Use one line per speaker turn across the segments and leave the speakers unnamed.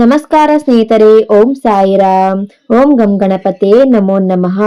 ನಮಸ್ಕಾರ ಸ್ನೇಹಿತರೆ ಓಂ ಸಾಯಿರಾಮ್. ಓಂ ಗಂ ಗಣಪತೇ ನಮೋ ನಮಃ.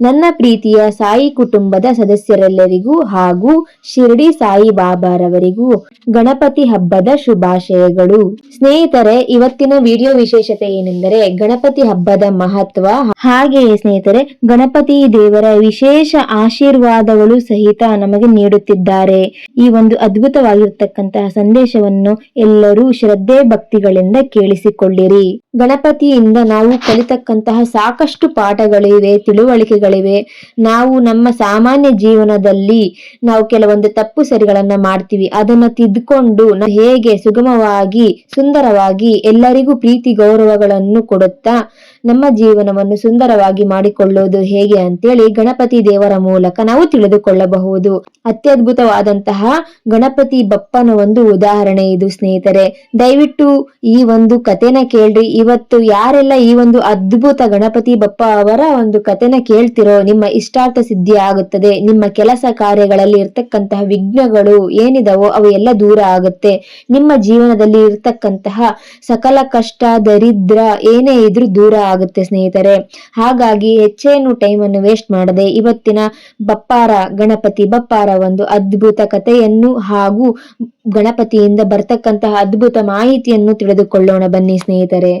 ನನ್ನ ಪ್ರೀತಿಯ ಸಾಯಿ ಕುಟುಂಬದ ಸದಸ್ಯರೆಲ್ಲರಿಗೂ ಹಾಗೂ ಶಿರ್ಡಿ ಸಾಯಿ ಬಾಬಾರವರಿಗೂ ಗಣಪತಿ ಹಬ್ಬದ ಶುಭಾಶಯಗಳು. ಸ್ನೇಹಿತರೆ, ಇವತ್ತಿನ ವಿಡಿಯೋ ವಿಶೇಷತೆ ಏನೆಂದರೆ ಗಣಪತಿ ಹಬ್ಬದ ಮಹತ್ವ. ಹಾಗೆಯೇ ಸ್ನೇಹಿತರೆ, ಗಣಪತಿ ದೇವರ ವಿಶೇಷ ಆಶೀರ್ವಾದಗಳು ಸಹಿತ ನಮಗೆ ನೀಡುತ್ತಿದ್ದಾರೆ. ಈ ಒಂದು ಅದ್ಭುತವಾಗಿರ್ತಕ್ಕಂತಹ ಸಂದೇಶವನ್ನು ಎಲ್ಲರೂ ಶ್ರದ್ಧೆ ಭಕ್ತಿಗಳಿಂದ ಕೇಳಿಸಿಕೊಳ್ಳಿರಿ. ಗಣಪತಿಯಿಂದ ನಾವು ಕಲಿತಕ್ಕಂತಹ ಸಾಕಷ್ಟು ಪಾಠಗಳಿವೆ, ತಿಳುವಳಿಕೆಗಳಿವೆ. ನಾವು ನಮ್ಮ ಸಾಮಾನ್ಯ ಜೀವನದಲ್ಲಿ ನಾವು ಕೆಲವೊಂದು ತಪ್ಪು ಸರಿಗಳನ್ನ ಮಾಡ್ತೀವಿ. ಅದನ್ನ ತಿದ್ದುಕೊಂಡು ಹೇಗೆ ಸುಗಮವಾಗಿ, ಸುಂದರವಾಗಿ ಎಲ್ಲರಿಗೂ ಪ್ರೀತಿ ಗೌರವಗಳನ್ನು ಕೊಡುತ್ತಾ ನಮ್ಮ ಜೀವನವನ್ನು ಸುಂದರವಾಗಿ ಮಾಡಿಕೊಳ್ಳುವುದು ಹೇಗೆ ಅಂತೇಳಿ ಗಣಪತಿ ದೇವರ ಮೂಲಕ ನಾವು ತಿಳಿದುಕೊಳ್ಳಬಹುದು. ಅತ್ಯದ್ಭುತವಾದಂತಹ ಗಣಪತಿ ಬಪ್ಪನ ಒಂದು ಉದಾಹರಣೆ ಇದು ಸ್ನೇಹಿತರೆ. ದಯವಿಟ್ಟು ಈ ಒಂದು ಕಥೆನ ಕೇಳ್ರಿ. ಇವತ್ತು ಯಾರೆಲ್ಲ ಈ ಒಂದು ಅದ್ಭುತ ಗಣಪತಿ ಬಪ್ಪ ಅವರ ಒಂದು ಕಥೆನ ಕೇಳ್ತಿರೋ ನಿಮ್ಮ ಇಷ್ಟಾರ್ಥ ಸಿದ್ಧಿ ಆಗುತ್ತದೆ. ನಿಮ್ಮ ಕೆಲಸ ಕಾರ್ಯಗಳಲ್ಲಿ ಇರ್ತಕ್ಕಂತಹ ವಿಘ್ನಗಳು ಏನಿದಾವೋ ಅವು ಎಲ್ಲ ದೂರ ಆಗುತ್ತೆ. ನಿಮ್ಮ ಜೀವನದಲ್ಲಿ ಇರ್ತಕ್ಕಂತಹ ಸಕಲ ಕಷ್ಟ, ದರಿದ್ರ ಏನೇ ಇದ್ರೂ ದೂರ ಆಗುತ್ತೆ ಸ್ನೇಹಿತರೆ. ಹಾಗಾಗಿ ಹೆಚ್ಚೇನು ಟೈಮ್ ಅನ್ನು ವೇಸ್ಟ್ ಮಾಡದೆ ಇವತ್ತಿನ ಬಪ್ಪಾರ, ಗಣಪತಿ ಬಪ್ಪಾರ ಒಂದು ಅದ್ಭುತ ಕಥೆಯನ್ನು ಹಾಗೂ ಗಣಪತಿಯಿಂದ ಬರ್ತಕ್ಕಂತಹ ಅದ್ಭುತ ಮಾಹಿತಿಯನ್ನು ತಿಳಿದುಕೊಳ್ಳೋಣ ಬನ್ನಿ ಸ್ನೇಹಿತರೆ.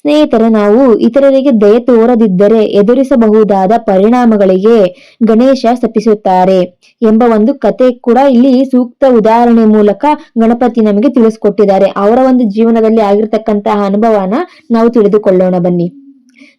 ಸ್ನೇಹಿತರೆ, ನಾವು ಇತರರಿಗೆ ದಯ ತೋರದಿದ್ದರೆ ಎದುರಿಸಬಹುದಾದ ಪರಿಣಾಮಗಳಿಗೆ ಗಣೇಶ ಶಪಿಸುತ್ತಾರೆ ಎಂಬ ಒಂದು ಕತೆ ಕೂಡ ಇಲ್ಲಿ ಸೂಕ್ತ ಉದಾಹರಣೆ ಮೂಲಕ ಗಣಪತಿ ನಮಗೆ ತಿಳಿಸ್ಕೊಟ್ಟಿದ್ದಾರೆ. ಅವರ ಒಂದು ಜೀವನದಲ್ಲಿ ಆಗಿರ್ತಕ್ಕಂತಹ ಅನುಭವನ ನಾವು ತಿಳಿದುಕೊಳ್ಳೋಣ ಬನ್ನಿ.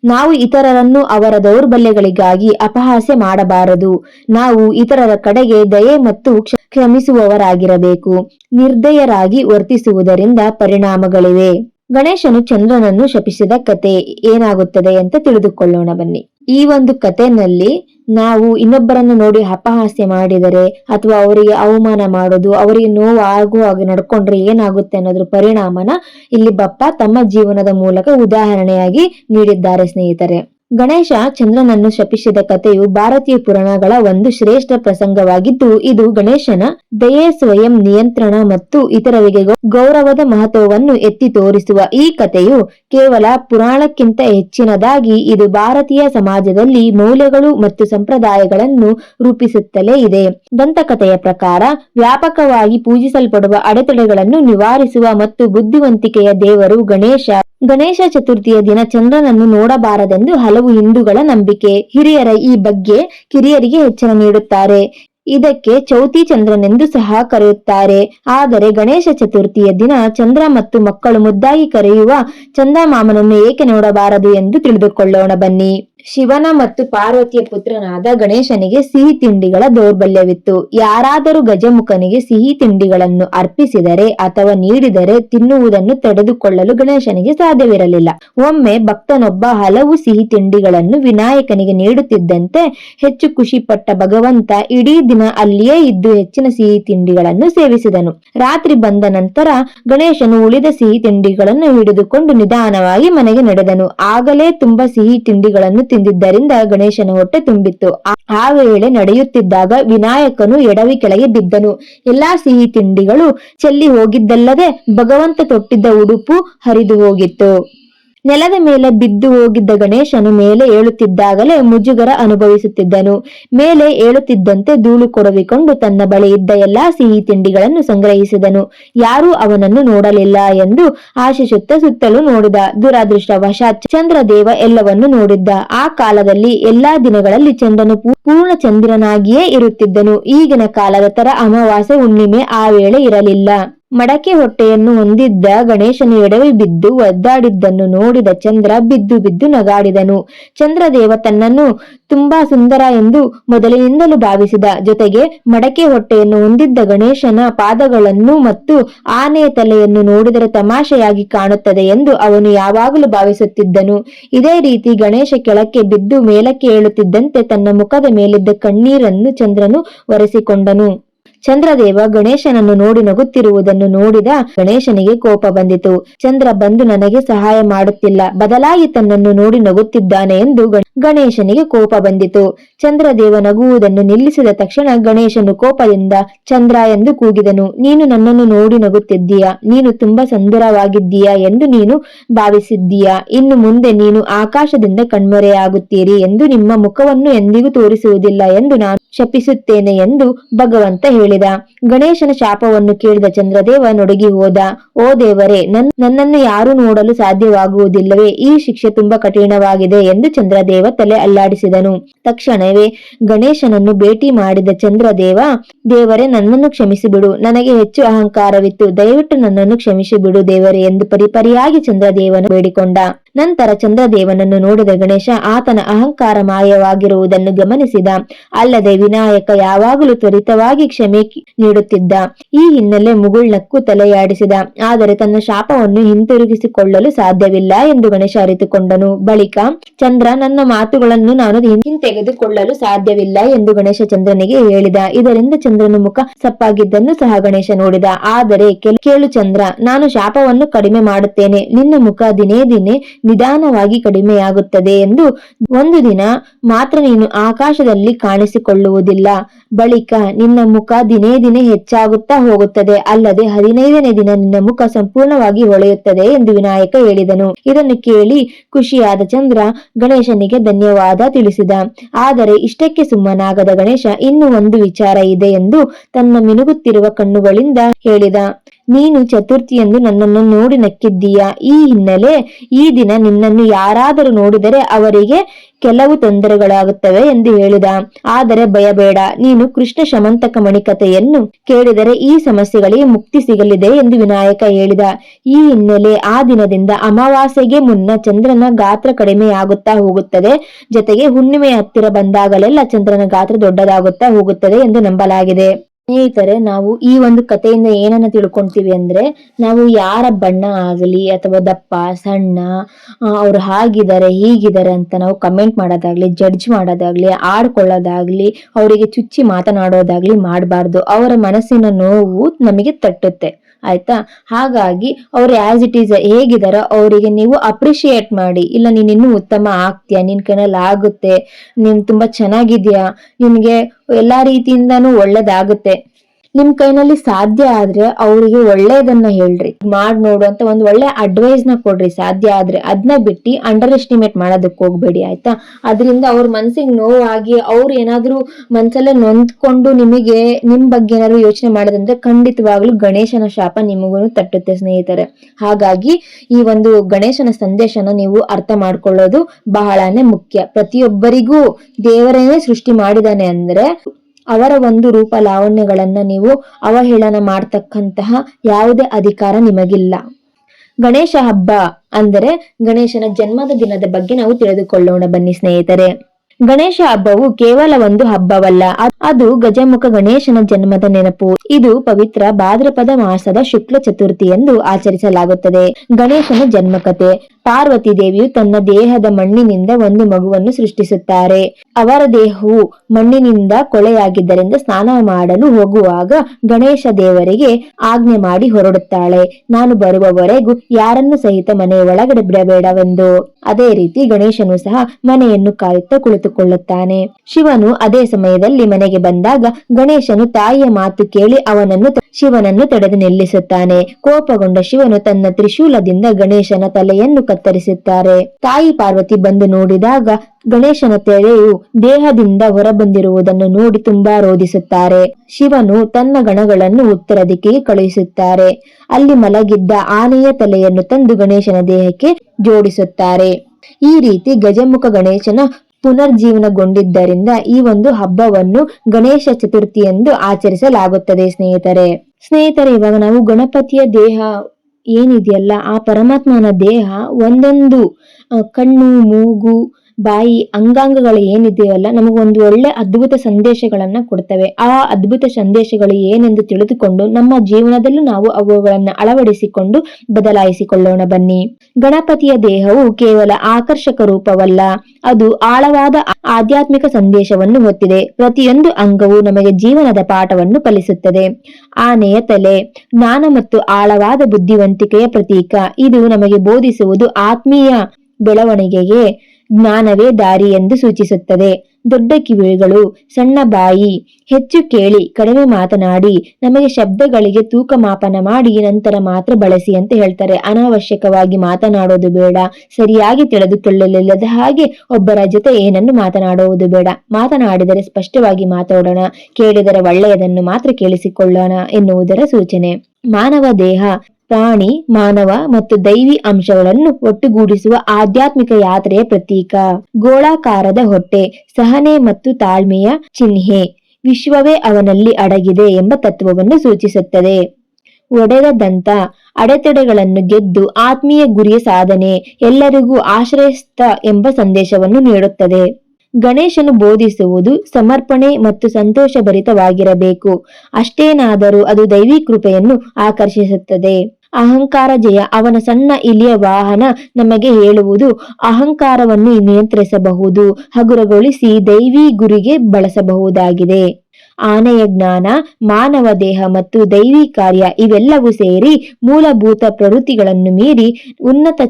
ನಾವು ಇತರರನ್ನು ಅವರ ದೌರ್ಬಲ್ಯಗಳಿಗಾಗಿ ಅಪಹಾಸ್ಯ ಮಾಡಬಾರದು. ನಾವು ಇತರರ ಕಡೆಗೆ ದಯೆ ಮತ್ತು ಕ್ಷಮಿಸುವವರಾಗಿರಬೇಕು. ನಿರ್ದಯರಾಗಿ ವರ್ತಿಸುವುದರಿಂದ ಪರಿಣಾಮಗಳಿವೆ. ಗಣೇಶನು ಚಂದ್ರನನ್ನು ಶಪಿಸಿದ ಕತೆ ಏನಾಗುತ್ತದೆ ಅಂತ ತಿಳಿದುಕೊಳ್ಳೋಣ ಬನ್ನಿ. ಈ ಒಂದು ಕಥೆನಲ್ಲಿ ನಾವು ಇನ್ನೊಬ್ಬರನ್ನು ನೋಡಿ ಅಪಹಾಸ್ಯ ಮಾಡಿದರೆ ಅಥವಾ ಅವರಿಗೆ ಅವಮಾನ ಮಾಡೋದು, ಅವರಿಗೆ ನೋವು ಆಗುವ ಹಾಗೆ ನಡ್ಕೊಂಡ್ರೆ ಏನಾಗುತ್ತೆ ಅನ್ನೋದ್ರ ಪರಿಣಾಮನ ಇಲ್ಲಿ ಬಪ್ಪ ತಮ್ಮ ಜೀವನದ ಮೂಲಕ ಉದಾಹರಣೆಯಾಗಿ ನೀಡಿದ್ದಾರೆ ಸ್ನೇಹಿತರೆ. ಗಣೇಶ ಚಂದ್ರನನ್ನು ಶಪಿಸಿದ ಕಥೆಯು ಭಾರತೀಯ ಪುರಾಣಗಳ ಒಂದು ಶ್ರೇಷ್ಠ ಪ್ರಸಂಗವಾಗಿದ್ದು, ಇದು ಗಣೇಶನ ದಯೆ, ಸ್ವಯಂ ನಿಯಂತ್ರಣ ಮತ್ತು ಇತರರಿಗೆ ಗೌರವದ ಮಹತ್ವವನ್ನು ಎತ್ತಿ ತೋರಿಸುವ ಈ ಕಥೆಯು ಕೇವಲ ಪುರಾಣಕ್ಕಿಂತ ಹೆಚ್ಚಿನದಾಗಿ ಇದು ಭಾರತೀಯ ಸಮಾಜದಲ್ಲಿ ಮೌಲ್ಯಗಳು ಮತ್ತು ಸಂಪ್ರದಾಯಗಳನ್ನು ರೂಪಿಸುತ್ತಲೇ ಇದೆ. ದಂತಕಥೆಯ ಪ್ರಕಾರ ವ್ಯಾಪಕವಾಗಿ ಪೂಜಿಸಲ್ಪಡುವ ಅಡೆತಡೆಗಳನ್ನು ನಿವಾರಿಸುವ ಮತ್ತು ಬುದ್ಧಿವಂತಿಕೆಯ ದೇವರು ಗಣೇಶ. ಗಣೇಶ ಚತುರ್ಥಿಯ ದಿನ ಚಂದ್ರನನ್ನು ನೋಡಬಾರದೆಂದು ಹಲವು ಹಿಂದೂಗಳ ನಂಬಿಕೆ. ಹಿರಿಯರ ಈ ಬಗ್ಗೆ ಕಿರಿಯರಿಗೆ ಎಚ್ಚರ ನೀಡುತ್ತಾರೆ. ಇದಕ್ಕೆ ಚೌತಿ ಚಂದ್ರನೆಂದು ಸಹ ಕರೆಯುತ್ತಾರೆ. ಆದರೆ ಗಣೇಶ ಚತುರ್ಥಿಯ ದಿನ ಚಂದ್ರ ಮತ್ತು ಮಕ್ಕಳು ಮುದ್ದಾಗಿ ಕರೆಯುವ ಚಂದಮಾಮನನ್ನು ಏಕೆ ನೋಡಬಾರದು ಎಂದು ತಿಳಿದುಕೊಳ್ಳೋಣ ಬನ್ನಿ. ಶಿವನ ಮತ್ತು ಪಾರ್ವತಿಯ ಪುತ್ರನಾದ ಗಣೇಶನಿಗೆ ಸಿಹಿ ತಿಂಡಿಗಳ ದೌರ್ಬಲ್ಯವಿತ್ತು. ಯಾರಾದರೂ ಗಜಮುಖನಿಗೆ ಸಿಹಿ ತಿಂಡಿಗಳನ್ನು ಅರ್ಪಿಸಿದರೆ ಅಥವಾ ನೀಡಿದರೆ ತಿನ್ನುವುದನ್ನು ತಡೆದುಕೊಳ್ಳಲು ಗಣೇಶನಿಗೆ ಸಾಧ್ಯವಿರಲಿಲ್ಲ. ಒಮ್ಮೆ ಭಕ್ತನೊಬ್ಬ ಹಲವು ಸಿಹಿ ತಿಂಡಿಗಳನ್ನು ವಿನಾಯಕನಿಗೆ ನೀಡುತ್ತಿದ್ದಂತೆ ಹೆಚ್ಚು ಖುಷಿಪಟ್ಟ ಭಗವಂತ ಇಡೀ ದಿನ ಅಲ್ಲಿಯೇ ಇದ್ದು ಹೆಚ್ಚಿನ ಸಿಹಿ ತಿಂಡಿಗಳನ್ನು ಸೇವಿಸಿದನು. ರಾತ್ರಿ ಬಂದ ನಂತರ ಗಣೇಶನು ಉಳಿದ ಸಿಹಿ ತಿಂಡಿಗಳನ್ನು ಹಿಡಿದುಕೊಂಡು ನಿಧಾನವಾಗಿ ಮನೆಗೆ ನಡೆದನು. ಆಗಲೇ ತುಂಬಾ ಸಿಹಿ ತಿಂಡಿಗಳನ್ನು ತಿಂದಿದ್ದರಿಂದ ಗಣೇಶನ ಹೊಟ್ಟೆ ತುಂಬಿತ್ತು. ಆ- ವೇಳೆ ನಡೆಯುತ್ತಿದ್ದಾಗ ವಿನಾಯಕನು ಎಡವಿ ಕೆಳಗೆ ಬಿದ್ದನು. ಎಲ್ಲಾ ಸಿಹಿ ತಿಂಡಿಗಳು ಚೆಲ್ಲಿ ಹೋಗಿದ್ದಲ್ಲದೆ ಭಗವಂತ ತೊಟ್ಟಿದ್ದ ಉಡುಪು ಹರಿದು ಹೋಗಿತ್ತು. ನೆಲದ ಮೇಲೆ ಬಿದ್ದು ಹೋಗಿದ್ದ ಗಣೇಶನು ಮೇಲೆ ಏಳುತ್ತಿದ್ದಾಗಲೇ ಮುಜುಗರ ಅನುಭವಿಸುತ್ತಿದ್ದನು. ಮೇಲೆ ಏಳುತ್ತಿದ್ದಂತೆ ಧೂಳು ಕೊಡವಿಕೊಂಡು ತನ್ನ ಬಳಿ ಇದ್ದ ಎಲ್ಲಾ ಸಿಹಿ ತಿಂಡಿಗಳನ್ನು ಸಂಗ್ರಹಿಸಿದನು. ಯಾರೂ ಅವನನ್ನು ನೋಡಲಿಲ್ಲ ಎಂದು ಆಶಿಸುತ್ತ ಸುತ್ತಲೂ ನೋಡಿದ. ದುರಾದೃಷ್ಟವಶಾತ್ ಚಂದ್ರದೇವ ಎಲ್ಲವನ್ನು ನೋಡಿದ್ದ. ಆ ಕಾಲದಲ್ಲಿ ಎಲ್ಲಾ ದಿನಗಳಲ್ಲಿ ಚಂದ್ರನು ಪೂರ್ಣ ಚಂದ್ರನಾಗಿಯೇ ಇರುತ್ತಿದ್ದನು. ಈಗಿನ ಕಾಲದ ತರ ಅಮಾವಾಸ್ಯೆ ಹುಣ್ಣಿಮೆ ಆ ವೇಳೆ ಇರಲಿಲ್ಲ. ಮಡಕೆ ಹೊಟ್ಟೆಯನ್ನು ಹೊಂದಿದ್ದ ಗಣೇಶನು ಎಡವಿ ಬಿದ್ದು ಒದ್ದಾಡಿದ್ದನ್ನು ನೋಡಿದ ಚಂದ್ರ ಬಿದ್ದು ಬಿದ್ದು ನಗಾಡಿದನು. ಚಂದ್ರದೇವ ತನ್ನನ್ನು ತುಂಬಾ ಸುಂದರ ಎಂದು ಮೊದಲಿನಿಂದಲೂ ಭಾವಿಸಿದ. ಜೊತೆಗೆ ಮಡಕೆ ಹೊಟ್ಟೆಯನ್ನು ಹೊಂದಿದ್ದ ಗಣೇಶನ ಪಾದಗಳನ್ನು ಮತ್ತು ಆನೆಯ ತಲೆಯನ್ನು ನೋಡಿದರೆ ತಮಾಷೆಯಾಗಿ ಕಾಣುತ್ತದೆ ಎಂದು ಅವನು ಯಾವಾಗಲೂ ಭಾವಿಸುತ್ತಿದ್ದನು. ಇದೇ ರೀತಿ ಗಣೇಶ ಕೆಳಕ್ಕೆ ಬಿದ್ದು ಮೇಲಕ್ಕೆ ಏಳುತ್ತಿದ್ದಂತೆ ತನ್ನ ಮುಖದ ಮೇಲಿದ್ದ ಕಣ್ಣೀರನ್ನು ಚಂದ್ರನು ಒರೆಸಿಕೊಂಡನು. ಚಂದ್ರದೇವ ಗಣೇಶನನ್ನು ನೋಡಿ ನಗುತ್ತಿರುವುದನ್ನು ನೋಡಿದ ಗಣೇಶನಿಗೆ ಕೋಪ ಬಂದಿತು. ಚಂದ್ರ ಬಂದು ನನಗೆ ಸಹಾಯ ಮಾಡುತ್ತಿಲ್ಲ. ಬದಲಾಗಿ ತನ್ನನ್ನು ನೋಡಿ ನಗುತ್ತಿದ್ದಾನೆ ಎಂದು ಗಣ- ಗಣೇಶನಿಗೆ ಕೋಪ ಬಂದಿತು. ಚಂದ್ರದೇವ ನಗುವುದನ್ನು ನಿಲ್ಲಿಸಿದ ತಕ್ಷಣ ಗಣೇಶನು ಕೋಪದಿಂದ ಚಂದ್ರ ಎಂದು ಕೂಗಿದನು. ನೀನು ನನ್ನನ್ನು ನೋಡಿ ನಗುತ್ತಿದ್ದೀಯಾ? ನೀನು ತುಂಬಾ ಸುಂದರವಾಗಿದ್ದೀಯಾ ಎಂದು ನೀನು ಭಾವಿಸಿದ್ದೀಯಾ? ಇನ್ನು ಮುಂದೆ ನೀನು ಆಕಾಶದಿಂದ ಕಣ್ಮರೆಯಾಗುತ್ತೀರಿ ಎಂದು ನಿಮ್ಮ ಮುಖವನ್ನು ಎಂದಿಗೂ ತೋರಿಸುವುದಿಲ್ಲ ಎಂದು ನಾನು ಶಪಿಸುತ್ತೇನೆ ಎಂದು ಭಗವಂತ ಹೇಳಿದ. ಗಣೇಶನ ಶಾಪವನ್ನು ಕೇಳಿದ ಚಂದ್ರದೇವ ನೊಡಗಿ ಹೋದ. ಓ ದೇವರೇ, ನನ್, ನನ್ನನ್ನು ಯಾರು ನೋಡಲು ಸಾಧ್ಯವಾಗುವುದಿಲ್ಲವೇ? ಈ ಶಿಕ್ಷೆ ತುಂಬಾ ಕಠಿಣವಾಗಿದೆ ಎಂದು ಚಂದ್ರದೇವ ತಲೆ ಅಲ್ಲಾಡಿಸಿದನು. ತಕ್ಷಣವೇ ಗಣೇಶನನ್ನು ಭೇಟಿ ಮಾಡಿದ ಚಂದ್ರದೇವ, ದೇವರೇ, ನನ್ನನ್ನು ಕ್ಷಮಿಸಿಬಿಡು. ನನಗೆ ಹೆಚ್ಚು ಅಹಂಕಾರವಿತ್ತು. ದಯವಿಟ್ಟು ನನ್ನನ್ನು ಕ್ಷಮಿಸಿಬಿಡು ದೇವರೇ ಎಂದು ಪರಿಪರಿಯಾಗಿ ಚಂದ್ರದೇವನು ಬೇಡಿಕೊಂಡ. ನಂತರ ಚಂದ್ರದೇವನನ್ನು ನೋಡಿದ ಗಣೇಶ ಆತನ ಅಹಂಕಾರ ಮಾಯವಾಗಿರುವುದನ್ನು ಗಮನಿಸಿದ. ಅಲ್ಲದೆ ವಿನಾಯಕ ಯಾವಾಗಲೂ ತ್ವರಿತವಾಗಿ ಕ್ಷಮೆ ನೀಡುತ್ತಿದ್ದ. ಈ ಹಿನ್ನೆಲೆ ಮುಗುಳ್ನಕ್ಕು ತಲೆಯಾಡಿಸಿದ. ಆದರೆ ತನ್ನ ಶಾಪವನ್ನು ಹಿಂತಿರುಗಿಸಿಕೊಳ್ಳಲು ಸಾಧ್ಯವಿಲ್ಲ ಎಂದು ಗಣೇಶ ಅರಿತುಕೊಂಡನು. ಬಳಿಕ, ಚಂದ್ರ, ನನ್ನ ಮಾತುಗಳನ್ನು ನಾನು ಹಿಂತೆಗೆದುಕೊಳ್ಳಲು ಸಾಧ್ಯವಿಲ್ಲ ಎಂದು ಗಣೇಶ ಚಂದ್ರನಿಗೆ ಹೇಳಿದ. ಇದರಿಂದ ಚಂದ್ರನ ಮುಖ ಸಪ್ಪಾಗಿದ್ದನ್ನು ಸಹ ಗಣೇಶ ನೋಡಿದ. ಆದರೆ ಕೇಳು ಚಂದ್ರ, ನಾನು ಶಾಪವನ್ನು ಕಡಿಮೆ ಮಾಡುತ್ತೇನೆ. ನಿನ್ನ ಮುಖ ದಿನೇ ದಿನೇ ನಿಧಾನವಾಗಿ ಕಡಿಮೆಯಾಗುತ್ತದೆ ಎಂದು ಒಂದು ದಿನ ಮಾತ್ರ ನೀನು ಆಕಾಶದಲ್ಲಿ ಕಾಣಿಸಿಕೊಳ್ಳುವುದಿಲ್ಲ. ಬಳಿಕ ನಿನ್ನ ಮುಖ ದಿನೇ ದಿನೇ ಹೆಚ್ಚಾಗುತ್ತಾ ಹೋಗುತ್ತದೆ. ಅಲ್ಲದೆ ಹದಿನೈದನೇ ದಿನ ನಿನ್ನ ಮುಖ ಸಂಪೂರ್ಣವಾಗಿ ಹೊಳೆಯುತ್ತದೆ ಎಂದು ವಿನಾಯಕ ಹೇಳಿದನು. ಇದನ್ನು ಕೇಳಿ ಖುಷಿಯಾದ ಚಂದ್ರ ಗಣೇಶನಿಗೆ ಧನ್ಯವಾದ ತಿಳಿಸಿದ. ಆದರೆ ಇಷ್ಟಕ್ಕೆ ಸುಮ್ಮನಾಗದ ಗಣೇಶ ಇನ್ನು ಒಂದು ವಿಚಾರ ಇದೆ ಎಂದು ತನ್ನ ಮಿನುಗುತ್ತಿರುವ ಕಣ್ಣುಗಳಿಂದ ಹೇಳಿದ. ನೀನು ಚತುರ್ಥಿಯಂದು ನನ್ನನ್ನು ನೋಡಿ ನಕ್ಕಿದ್ದೀಯಾ? ಈ ಹಿನ್ನೆಲೆ ಈ ದಿನ ನಿನ್ನನ್ನು ಯಾರಾದರೂ ನೋಡಿದರೆ ಅವರಿಗೆ ಕೆಲವು ತೊಂದರೆಗಳಾಗುತ್ತವೆ ಎಂದು ಹೇಳಿದ. ಆದರೆ ಭಯಬೇಡ, ನೀನು ಕೃಷ್ಣ ಶಮಂತಕ ಮಣಿಕತೆಯನ್ನು ಕೇಳಿದರೆ ಈ ಸಮಸ್ಯೆಗಳಿಗೆ ಮುಕ್ತಿ ಸಿಗಲಿದೆ ಎಂದು ವಿನಾಯಕ ಹೇಳಿದ. ಈ ಹಿನ್ನೆಲೆ ಆ ದಿನದಿಂದ ಅಮಾವಾಸ್ಯೆಗೆ ಮುನ್ನ ಚಂದ್ರನ ಗಾತ್ರ ಕಡಿಮೆಯಾಗುತ್ತಾ ಹೋಗುತ್ತದೆ. ಜೊತೆಗೆ ಹುಣ್ಣಿಮೆಯ ಹತ್ತಿರ ಬಂದಾಗಲೆಲ್ಲ ಚಂದ್ರನ ಗಾತ್ರ ದೊಡ್ಡದಾಗುತ್ತಾ ಹೋಗುತ್ತದೆ ಎಂದು ನಂಬಲಾಗಿದೆ. ಸ್ನೇಹಿತರೆ, ನಾವು ಈ ಒಂದು ಕಥೆಯಿಂದ ಏನನ್ನ ತಿಳ್ಕೊಂತೀವಿ ಅಂದ್ರೆ, ನಾವು ಯಾರ ಬಣ್ಣ ಆಗಲಿ ಅಥವಾ ದಪ್ಪ, ಸಣ್ಣ ಅವ್ರು ಹಾಗಿದ್ದಾರೆ, ಹೀಗಿದ್ದಾರೆ ಅಂತ ನಾವು ಕಮೆಂಟ್ ಮಾಡೋದಾಗ್ಲಿ ಜಡ್ಜ್ ಮಾಡೋದಾಗ್ಲಿ, ಆಡ್ಕೊಳ್ಳೋದಾಗ್ಲಿ, ಅವರಿಗೆ ಚುಚ್ಚಿ ಮಾತನಾಡೋದಾಗ್ಲಿ ಮಾಡಬಾರ್ದು. ಅವರ ಮನಸ್ಸಿನ ನೋವು ನಮಗೆ ತಟ್ಟುತ್ತೆ. ಆಯ್ತಾ? ಹಾಗಾಗಿ ಅವ್ರು ಆಸ್ ಇಟ್ ಈಸ್ ಹೇಗಿದಾರೋ ಅವರಿಗೆ ನೀವು ಅಪ್ರಿಶಿಯೇಟ್ ಮಾಡಿ. ಇಲ್ಲ, ನೀನ್ ಇನ್ನೂ ಉತ್ತಮ ಆಗ್ತೀಯ? ನಿನ್ ಕೈನಲ್ಲಿ ಆಗುತ್ತೆ. ನೀನ್ ತುಂಬಾ ಚೆನ್ನಾಗಿದ್ಯಾ? ನಿನ್ಗೆ ಎಲ್ಲಾ ರೀತಿಯಿಂದನೂ ಒಳ್ಳೇದಾಗುತ್ತೆ. ನಿಮ್ ಕೈನಲ್ಲಿ ಸಾಧ್ಯ ಆದ್ರೆ ಅವರಿಗೆ ಒಳ್ಳೇದನ್ನ ಹೇಳ್ರಿ. ಮಾಡ್ ನೋಡು ಅಂತ ಒಂದ್ ಒಳ್ಳೆ ಅಡ್ವೈಸ್ನ ಕೊಡ್ರಿ. ಸಾಧ್ಯ ಆದ್ರೆ ಅದನ್ನ ಬಿಟ್ಟು ಅಂಡರ್ ಎಸ್ಟಿಮೇಟ್ ಮಾಡೋದಕ್ಕೆ ಹೋಗ್ಬೇಡಿ, ಆಯ್ತಾ? ಅದರಿಂದ ಅವ್ರ ಮನ್ಸಿಗೆ ನೋವಾಗಿ ಅವ್ರು ಏನಾದ್ರೂ ಮನ್ಸಲ್ಲೇ ನೊಂದ್ಕೊಂಡು ನಿಮಗೆ ನಿಮ್ ಬಗ್ಗೆ ಏನಾದ್ರು ಯೋಚನೆ ಮಾಡೋದಂದ್ರೆ ಖಂಡಿತವಾಗ್ಲೂ ಗಣೇಶನ ಶಾಪ ನಿಮಗೂ ತಟ್ಟುತ್ತೆ ಸ್ನೇಹಿತರೆ. ಹಾಗಾಗಿ ಈ ಒಂದು ಗಣೇಶನ ಸಂದೇಶನ ನೀವು ಅರ್ಥ ಮಾಡ್ಕೊಳ್ಳೋದು ಬಹಳನೇ ಮುಖ್ಯ. ಪ್ರತಿಯೊಬ್ಬರಿಗೂ ದೇವರೇನೆ ಸೃಷ್ಟಿ ಮಾಡಿದಾನೆ ಅಂದ್ರೆ ಅವರ ಒಂದು ರೂಪ ಲಾವಣ್ಯಗಳನ್ನ ನೀವು ಅವಹೇಳನ ಮಾಡ್ತಕ್ಕಂತಹ ಯಾವುದೇ ಅಧಿಕಾರ ನಿಮಗಿಲ್ಲ. ಗಣೇಶ ಹಬ್ಬ ಅಂದರೆ ಗಣೇಶನ ಜನ್ಮದ ದಿನದ ಬಗ್ಗೆ ನಾವು ತಿಳಿದುಕೊಳ್ಳೋಣ ಬನ್ನಿ ಸ್ನೇಹಿತರೆ. ಗಣೇಶ ಹಬ್ಬವು ಕೇವಲ ಒಂದು ಹಬ್ಬವಲ್ಲ, ಅದು ಗಜಮುಖ ಗಣೇಶನ ಜನ್ಮದ ನೆನಪು. ಇದು ಪವಿತ್ರ ಭಾದ್ರಪದ ಮಾಸದ ಶುಕ್ಲ ಚತುರ್ಥಿ ಎಂದು ಆಚರಿಸಲಾಗುತ್ತದೆ. ಗಣೇಶನ ಜನ್ಮಕತೆ ಪಾರ್ವತಿ ದೇವಿಯು ತನ್ನ ದೇಹದ ಮಣ್ಣಿನಿಂದ ಒಂದು ಮಗುವನ್ನು ಸೃಷ್ಟಿಸುತ್ತಾರೆ. ಅವರ ದೇಹವು ಮಣ್ಣಿನಿಂದ ಕೊಳೆಯಾಗಿದ್ದರಿಂದ ಸ್ನಾನ ಮಾಡಲು ಹೋಗುವಾಗ ಗಣೇಶ ದೇವರಿಗೆ ಆಜ್ಞೆ ಮಾಡಿ ಹೊರಡುತ್ತಾಳೆ. ನಾನು ಬರುವವರೆಗೂ ಯಾರನ್ನು ಸಹಿತ ಮನೆಯ ಒಳಗಡೆ ಬಿಡಬೇಡವೆಂದು. ಅದೇ ರೀತಿ ಗಣೇಶನು ಸಹ ಮನೆಯನ್ನು ಕಾಯುತ್ತಾ ಕುಳಿತುಕೊಳ್ಳುತ್ತಾನೆ. ಶಿವನು ಅದೇ ಸಮಯದಲ್ಲಿ ಮನೆಗೆ ಬಂದಾಗ ಗಣೇಶನು ತಾಯಿಯ ಮಾತು ಕೇಳಿ ಅವನನ್ನು ಶಿವನನ್ನು ತಡೆದು ನಿಲ್ಲಿಸುತ್ತಾನೆ. ಕೋಪಗೊಂಡ ಶಿವನು ತನ್ನ ತ್ರಿಶೂಲದಿಂದ ಗಣೇಶನ ತಲೆಯನ್ನು ಕತ್ತರಿಸುತ್ತಾರೆ. ತಾಯಿ ಪಾರ್ವತಿ ಬಂದು ನೋಡಿದಾಗ ಗಣೇಶನ ತೆರೆಯು ದೇಹದಿಂದ ಹೊರಬಂದಿರುವುದನ್ನು ನೋಡಿ ತುಂಬಾ ರೋಧಿಸುತ್ತಾರೆ ಶಿವನು ತನ್ನ ಗಣಗಳನ್ನು ಉತ್ತರ ದಿಕ್ಕಿಗೆ ಕಳುಹಿಸುತ್ತಾರೆ. ಅಲ್ಲಿ ಮಲಗಿದ್ದ ಆನೆಯ ತಲೆಯನ್ನು ತಂದು ಗಣೇಶನ ದೇಹಕ್ಕೆ ಜೋಡಿಸುತ್ತಾರೆ. ಈ ರೀತಿ ಗಜಮುಖ ಗಣೇಶನ ಪುನರ್ಜೀವನಗೊಂಡಿದ್ದರಿಂದ ಈ ಒಂದು ಹಬ್ಬವನ್ನು ಗಣೇಶ ಚತುರ್ಥಿ ಎಂದು ಆಚರಿಸಲಾಗುತ್ತದೆ ಸ್ನೇಹಿತರೆ. ಸ್ನೇಹಿತರೆ, ಇವಾಗ ನಾವು ಗಣಪತಿಯ ದೇಹ ಏನಿದೆಯಲ್ಲ ಆ ಪರಮಾತ್ಮನ ದೇಹ ಒಂದೊಂದು ಕಣ್ಣು ಮೂಗು ಬಾಯಿ ಅಂಗಾಂಗಗಳು ಏನಿದೆಯಲ್ಲ ನಮಗೊಂದು ಒಳ್ಳೆ ಅದ್ಭುತ ಸಂದೇಶಗಳನ್ನ ಕೊಡ್ತವೆ. ಆ ಅದ್ಭುತ ಸಂದೇಶಗಳು ಏನೆಂದು ತಿಳಿದುಕೊಂಡು ನಮ್ಮ ಜೀವನದಲ್ಲೂ ನಾವು ಅವುಗಳನ್ನ ಅಳವಡಿಸಿಕೊಂಡು ಬದಲಾಯಿಸಿಕೊಳ್ಳೋಣ ಬನ್ನಿ. ಗಣಪತಿಯ ದೇಹವು ಕೇವಲ ಆಕರ್ಷಕ ರೂಪವಲ್ಲ, ಅದು ಆಳವಾದ ಆಧ್ಯಾತ್ಮಿಕ ಸಂದೇಶವನ್ನು ಹೊತ್ತಿದೆ. ಪ್ರತಿಯೊಂದು ಅಂಗವು ನಮಗೆ ಜೀವನದ ಪಾಠವನ್ನು ಕಲಿಸುತ್ತದೆ ಆನೆಯ ತಲೆ, ಜ್ಞಾನ ಮತ್ತು ಆಳವಾದ ಬುದ್ಧಿವಂತಿಕೆಯ ಪ್ರತೀಕ. ಇದು ನಮಗೆ ಬೋಧಿಸುವುದು ಆತ್ಮೀಯ ಬೆಳವಣಿಗೆಗೆ ಜ್ಞಾನವೇ ದಾರಿ ಎಂದು ಸೂಚಿಸುತ್ತದೆ. ದೊಡ್ಡ ಕಿವಿಗಳು, ಸಣ್ಣ ಬಾಯಿ, ಹೆಚ್ಚು ಕೇಳಿ, ಕಡಿಮೆ ಮಾತನಾಡಿ, ನಮಗೆ ಶಬ್ದಗಳಿಗೆ ತೂಕ ಮಾಪನ ಮಾಡಿ, ನಂತರ ಮಾತ್ರ ಬಳಸಿ ಅಂತ ಹೇಳ್ತಾರೆ. ಅನಾವಶ್ಯಕವಾಗಿ ಮಾತನಾಡೋದು ಬೇಡ, ಸರಿಯಾಗಿ ತಿಳಿದುಕೊಳ್ಳಲಿಲ್ಲದ ಹಾಗೆ ಒಬ್ಬರ ಜೊತೆ ಏನನ್ನು ಮಾತನಾಡುವುದು ಬೇಡ. ಮಾತನಾಡಿದರೆ ಸ್ಪಷ್ಟವಾಗಿ ಮಾತಾಡೋಣ, ಕೇಳಿದರೆ ಒಳ್ಳೆಯದನ್ನು ಮಾತ್ರ ಕೇಳಿಸಿಕೊಳ್ಳೋಣ ಎನ್ನುವುದರ ಸೂಚನೆ. ಮಾನವ ದೇಹ ಪ್ರಾಣಿ, ಮಾನವ ಮತ್ತು ದೈವಿ ಅಂಶಗಳನ್ನು ಒಟ್ಟುಗೂಡಿಸುವ ಆಧ್ಯಾತ್ಮಿಕ ಯಾತ್ರೆಯ ಪ್ರತೀಕ. ಗೋಳಾಕಾರದ ಹೊಟ್ಟೆ, ಸಹನೆ ಮತ್ತು ತಾಳ್ಮೆಯ ಚಿಹ್ನೆ. ವಿಶ್ವವೇ ಅವನಲ್ಲಿ ಅಡಗಿದೆ ಎಂಬ ತತ್ವವನ್ನು ಸೂಚಿಸುತ್ತದೆ. ಒಡೆದ ದಂತ, ಅಡೆತಡೆಗಳನ್ನು ಗೆದ್ದು ಆತ್ಮೀಯ ಗುರಿಯ ಸಾಧನೆ, ಎಲ್ಲರಿಗೂ ಆಶ್ರಯಸ್ಥ ಎಂಬ ಸಂದೇಶವನ್ನು ನೀಡುತ್ತದೆ. ಗಣೇಶನು ಬೋಧಿಸುವುದು ಸಮರ್ಪಣೆ ಮತ್ತು ಸಂತೋಷಭರಿತವಾಗಿರಬೇಕು. ಅಷ್ಟೇನಾದರೂ ಅದು ದೈವಿ ಕೃಪೆಯನ್ನು ಆಕರ್ಷಿಸುತ್ತದೆ. ಅಹಂಕಾರ ಜಯ. ಅವನ ಸಣ್ಣ ಇಲಿಯ ವಾಹನ ನಮಗೆ ಹೇಳುವುದು, ಅಹಂಕಾರವನ್ನು ನಿಯಂತ್ರಿಸಬಹುದು, ಹಗುರಗೊಳಿಸಿ ದೈವಿ ಗುರಿಗೆ ಬಳಸಬಹುದಾಗಿದೆ. ಆನೆಯ ಜ್ಞಾನ, ಮಾನವ ದೇಹ ಮತ್ತು ದೈವಿ ಕಾರ್ಯ ಇವೆಲ್ಲವೂ ಸೇರಿ ಮೂಲಭೂತ ಪ್ರವೃತ್ತಿಗಳನ್ನು ಮೀರಿ ಉನ್ನತ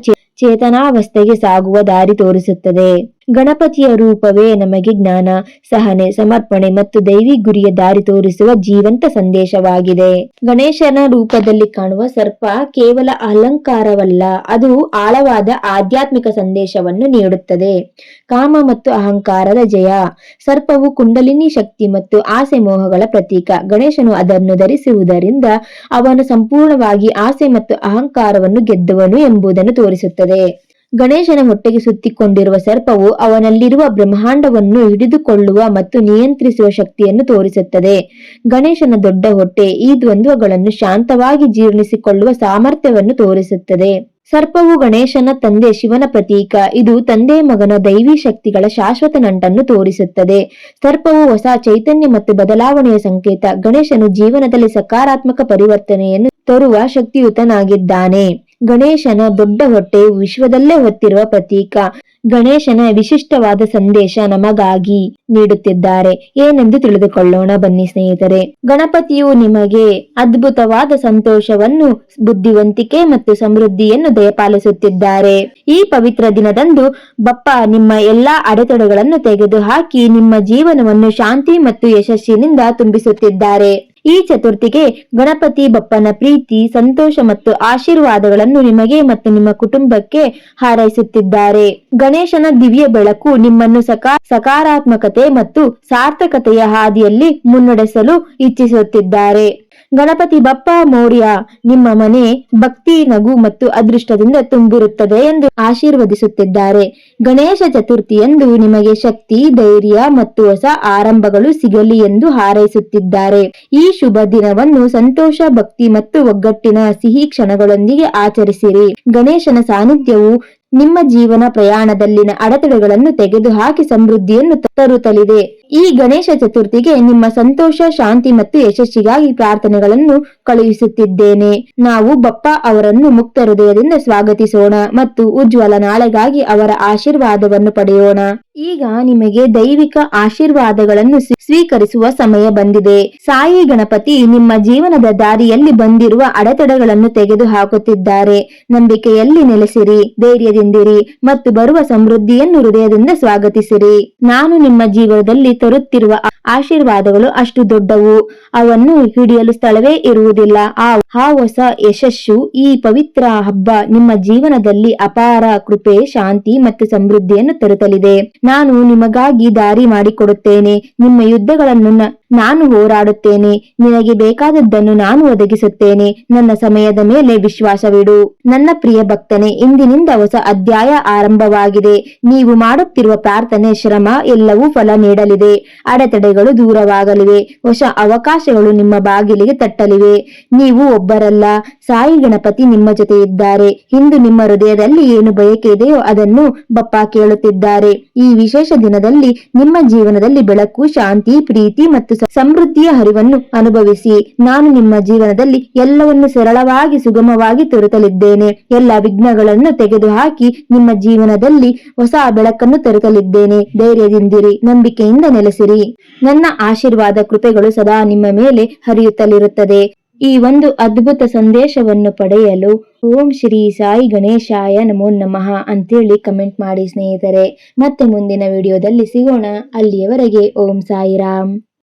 ಚೇತನಾವಸ್ಥೆಗೆ ಸಾಗುವ ದಾರಿ ತೋರಿಸುತ್ತದೆ. ಗಣಪತಿಯ ರೂಪವೇ ನಮಗೆ ಜ್ಞಾನ, ಸಹನೆ, ಸಮರ್ಪಣೆ ಮತ್ತು ದೈವಿ ಗುರಿಯ ದಾರಿ ತೋರಿಸುವ ಜೀವಂತ ಸಂದೇಶವಾಗಿದೆ. ಗಣೇಶನ ರೂಪದಲ್ಲಿ ಕಾಣುವ ಸರ್ಪ ಕೇವಲ ಅಲಂಕಾರವಲ್ಲ, ಅದು ಆಳವಾದ ಆಧ್ಯಾತ್ಮಿಕ ಸಂದೇಶವನ್ನು ನೀಡುತ್ತದೆ. ಕಾಮ ಮತ್ತು ಅಹಂಕಾರದ ಜಯ, ಸರ್ಪವು ಕುಂಡಲಿನಿ ಶಕ್ತಿ ಮತ್ತು ಆಸೆ ಮೋಹಗಳ ಪ್ರತೀಕ. ಗಣೇಶನು ಅದನ್ನು ಧರಿಸುವುದರಿಂದ ಅವನು ಸಂಪೂರ್ಣವಾಗಿ ಆಸೆ ಮತ್ತು ಅಹಂಕಾರವನ್ನು ಗೆದ್ದವನು ಎಂಬುದನ್ನು ತೋರಿಸುತ್ತದೆ. ಗಣೇಶನ ಹೊಟ್ಟೆಗೆ ಸುತ್ತಿಕೊಂಡಿರುವ ಸರ್ಪವು ಅವನಲ್ಲಿರುವ ಬ್ರಹ್ಮಾಂಡವನ್ನು ಹಿಡಿದುಕೊಳ್ಳುವ ಮತ್ತು ನಿಯಂತ್ರಿಸುವ ಶಕ್ತಿಯನ್ನು ತೋರಿಸುತ್ತದೆ. ಗಣೇಶನ ದೊಡ್ಡ ಹೊಟ್ಟೆ ಈ ದ್ವಂದ್ವಗಳನ್ನು ಶಾಂತವಾಗಿ ಜೀರ್ಣಿಸಿಕೊಳ್ಳುವ ಸಾಮರ್ಥ್ಯವನ್ನು ತೋರಿಸುತ್ತದೆ. ಸರ್ಪವು ಗಣೇಶನ ತಂದೆ ಶಿವನ ಪ್ರತೀಕ, ಇದು ತಂದೆ ಮಗನ ದೈವಿ ಶಕ್ತಿಗಳ ಶಾಶ್ವತ ನಂಟನ್ನು ತೋರಿಸುತ್ತದೆ. ಸರ್ಪವು ಹೊಸ ಚೈತನ್ಯ ಮತ್ತು ಬದಲಾವಣೆಯ ಸಂಕೇತ, ಗಣೇಶನು ಜೀವನದಲ್ಲಿ ಸಕಾರಾತ್ಮಕ ಪರಿವರ್ತನೆಯನ್ನು ತರುವ ಶಕ್ತಿಯುತನಾಗಿದ್ದಾನೆ. ಗಣೇಶನ ದೊಡ್ಡ ಹೊಟ್ಟೆ ವಿಶ್ವದಲ್ಲೇ ಹೊತ್ತಿರುವ ಪ್ರತೀಕ. ಗಣೇಶನ ವಿಶಿಷ್ಟವಾದ ಸಂದೇಶ ನಮಗಾಗಿ ನೀಡುತ್ತಿದ್ದಾರೆ. ಏನೆಂದು ತಿಳಿದುಕೊಳ್ಳೋಣ ಬನ್ನಿ ಸ್ನೇಹಿತರೆ. ಗಣಪತಿಯು ನಿಮಗೆ ಅದ್ಭುತವಾದ ಸಂತೋಷವನ್ನು, ಬುದ್ಧಿವಂತಿಕೆ ಮತ್ತು ಸಮೃದ್ಧಿಯನ್ನು ದಯಪಾಲಿಸುತ್ತಿದ್ದಾರೆ. ಈ ಪವಿತ್ರ ದಿನದಂದು ಬಪ್ಪ ನಿಮ್ಮ ಎಲ್ಲಾ ಅಡೆತಡೆಗಳನ್ನು ತೆಗೆದುಹಾಕಿ ನಿಮ್ಮ ಜೀವನವನ್ನು ಶಾಂತಿ ಮತ್ತು ಯಶಸ್ಸಿನಿಂದ ತುಂಬಿಸುತ್ತಿದ್ದಾರೆ. ಈ ಚತುರ್ಥಿಗೆ ಗಣಪತಿ, ಬಪ್ಪನ ಪ್ರೀತಿ, ಸಂತೋಷ ಮತ್ತು ಆಶೀರ್ವಾದಗಳನ್ನು ನಿಮಗೆ ಮತ್ತು ನಿಮ್ಮ ಕುಟುಂಬಕ್ಕೆ ಹಾರೈಸುತ್ತಿದ್ದಾರೆ. ಗಣೇಶನ ದಿವ್ಯ ಬೆಳಕು ನಿಮ್ಮನ್ನು ಸಕಾ, ಸಕಾರಾತ್ಮಕತೆ ಮತ್ತು ಸಾರ್ಥಕತೆಯ ಹಾದಿಯಲ್ಲಿ ಮುನ್ನಡೆಸಲು ಇಚ್ಛಿಸುತ್ತಿದ್ದಾರೆ. ಗಣಪತಿ ಬಪ್ಪ ಮೌರ್ಯ ನಿಮ್ಮ ಮನೆ ಭಕ್ತಿ, ನಗು ಮತ್ತು ಅದೃಷ್ಟದಿಂದ ತುಂಬಿರುತ್ತದೆ ಎಂದು ಆಶೀರ್ವದಿಸುತ್ತಿದ್ದಾರೆ. ಗಣೇಶ ಚತುರ್ಥಿಯಂದು ನಿಮಗೆ ಶಕ್ತಿ, ಧೈರ್ಯ ಮತ್ತು ಹೊಸ ಆರಂಭಗಳು ಸಿಗಲಿ ಎಂದು ಹಾರೈಸುತ್ತಿದ್ದಾರೆ. ಈ ಶುಭ ದಿನವನ್ನು ಸಂತೋಷ, ಭಕ್ತಿ ಮತ್ತು ಒಗ್ಗಟ್ಟಿನ ಸಿಹಿ ಕ್ಷಣಗಳೊಂದಿಗೆ ಆಚರಿಸಿರಿ. ಗಣೇಶನ ಸಾನ್ನಿಧ್ಯವು ನಿಮ್ಮ ಜೀವನ ಪ್ರಯಾಣದಲ್ಲಿನ ಅಡೆತಡೆಗಳನ್ನು ತೆಗೆದುಹಾಕಿ ಸಮೃದ್ಧಿಯನ್ನು ತರುತ್ತಲಿದೆ. ಈ ಗಣೇಶ ಚತುರ್ಥಿಗೆ ನಿಮ್ಮ ಸಂತೋಷ, ಶಾಂತಿ ಮತ್ತು ಯಶಸ್ಸಿಗಾಗಿ ಪ್ರಾರ್ಥನೆಗಳನ್ನು ಕಳುಹಿಸುತ್ತಿದ್ದೇನೆ. ನಾವು ಬಪ್ಪ ಅವರನ್ನು ಮುಕ್ತ ಹೃದಯದಿಂದ ಸ್ವಾಗತಿಸೋಣ ಮತ್ತು ಉಜ್ವಲ ನಾಳೆಗಾಗಿ ಅವರ ಆಶೀರ್ವಾದವನ್ನು ಪಡೆಯೋಣ. ಈಗ ನಿಮಗೆ ದೈವಿಕ ಆಶೀರ್ವಾದಗಳನ್ನು ಸ್ವೀ- ಸ್ವೀಕರಿಸುವ ಸಮಯ ಬಂದಿದೆ. ಸಾಯಿ ಗಣಪತಿ ನಿಮ್ಮ ಜೀವನದ ದಾರಿಯಲ್ಲಿ ಬಂದಿರುವ ಅಡೆತಡೆಗಳನ್ನು ತೆಗೆದು ಹಾಕುತ್ತಿದ್ದಾರೆ ನಂಬಿಕೆಯಲ್ಲಿ ನೆಲೆಸಿರಿ, ಧೈರ್ಯದಿಂದಿರಿ ಮತ್ತು ಬರುವ ಸಮೃದ್ಧಿಯನ್ನು ಹೃದಯದಿಂದ ಸ್ವಾಗತಿಸಿರಿ. ನಾನು ನಿಮ್ಮ ಜೀವನದಲ್ಲಿ ತರುತ್ತಿರುವ ಆಶೀರ್ವಾದಗಳು ಅಷ್ಟು ದೊಡ್ಡವು. ಅವನ್ನು ಹಿಡಿಯಲು ಸ್ಥಳವೇ ಇರುವುದಿಲ್ಲ. ಆ ಆ ಹೊಸ ಯಶಸ್ಸು, ಈ ಪವಿತ್ರ ಹಬ್ಬ ನಿಮ್ಮ ಜೀವನದಲ್ಲಿ ಅಪಾರ ಕೃಪೆ, ಶಾಂತಿ ಮತ್ತು ಸಮೃದ್ಧಿಯನ್ನು ತರುತ್ತಲಿದೆ. ನಾನು ನಿಮಗಾಗಿ ದಾರಿ ಮಾಡಿಕೊಡುತ್ತೇನೆ. ನಿಮ್ಮ ಯುದ್ಧಗಳನ್ನು ನಾನು ಹೋರಾಡುತ್ತೇನೆ. ನಿನಗೆ ಬೇಕಾದದ್ದನ್ನು ನಾನು ಒದಗಿಸುತ್ತೇನೆ. ನನ್ನ ಸಮಯದ ಮೇಲೆ ವಿಶ್ವಾಸವಿಡು. ನನ್ನ ಪ್ರಿಯ ಭಕ್ತನೆ, ಇಂದಿನಿಂದ ಹೊಸ ಅಧ್ಯಾಯ ಆರಂಭವಾಗಿದೆ. ನೀವು ಮಾಡುತ್ತಿರುವ ಪ್ರಾರ್ಥನೆ ಶ್ರಮ ಎಲ್ಲವೂ ಫಲ ನೀಡಲಿದೆ. ಅಡೆತಡೆಗಳು ದೂರವಾಗಲಿವೆ. ಹೊಸ ಅವಕಾಶಗಳು ನಿಮ್ಮ ಬಾಗಿಲಿಗೆ ತಟ್ಟಲಿವೆ. ನೀವು ಒಬ್ಬರಲ್ಲ, ಸಾಯಿ ಗಣಪತಿ ನಿಮ್ಮ ಜೊತೆ ಇದ್ದಾರೆ. ಇಂದು ನಿಮ್ಮ ಹೃದಯದಲ್ಲಿ ಏನು ಬಯಕೆ ಇದೆಯೋ ಅದನ್ನು ಬಪ್ಪ ಕೇಳುತ್ತಿದ್ದಾರೆ. ಈ ವಿಶೇಷ ದಿನದಲ್ಲಿ ನಿಮ್ಮ ಜೀವನದಲ್ಲಿ ಬೆಳಕು, ಶಾಂತಿ, ಪ್ರೀತಿ ಮತ್ತು ಸಮೃದ್ಧಿಯ ಹರಿವನ್ನು ಅನುಭವಿಸಿ. ನಾನು ನಿಮ್ಮ ಜೀವನದಲ್ಲಿ ಎಲ್ಲವನ್ನು ಸರಳವಾಗಿ, ಸುಗಮವಾಗಿ ತೋರುತ್ತಲಿದ್ದೇನೆ. ಎಲ್ಲ ವಿಘ್ನಗಳನ್ನು ತೆಗೆದುಹಾಕಿ ನಿಮ್ಮ ಜೀವನದಲ್ಲಿ ಹೊಸ ಬೆಳಕನ್ನು ತರುತ್ತಲಿದ್ದೇನೆ. ಧೈರ್ಯದಿಂದಿರಿ, ನಂಬಿಕೆಯಿಂದ ನೆಲೆಸಿರಿ. ನನ್ನ ಆಶೀರ್ವಾದ ಕೃಪೆಗಳು ಸದಾ ನಿಮ್ಮ ಮೇಲೆ ಹರಿಯುತ್ತಲಿರುತ್ತದೆ. ಈ ಒಂದು ಅದ್ಭುತ ಸಂದೇಶವನ್ನು ಪಡೆಯಲು ಓಂ ಶ್ರೀ ಸಾಯಿ ಗಣೇಶಾಯ ನಮೋ ನಮಃ ಅಂತೇಳಿ ಕಮೆಂಟ್ ಮಾಡಿ ಸ್ನೇಹಿತರೆ. ಮತ್ತೆ ಮುಂದಿನ ವಿಡಿಯೋದಲ್ಲಿ ಸಿಗೋಣ. ಅಲ್ಲಿಯವರೆಗೆ ಓಂ ಸಾಯಿರಾಮ್.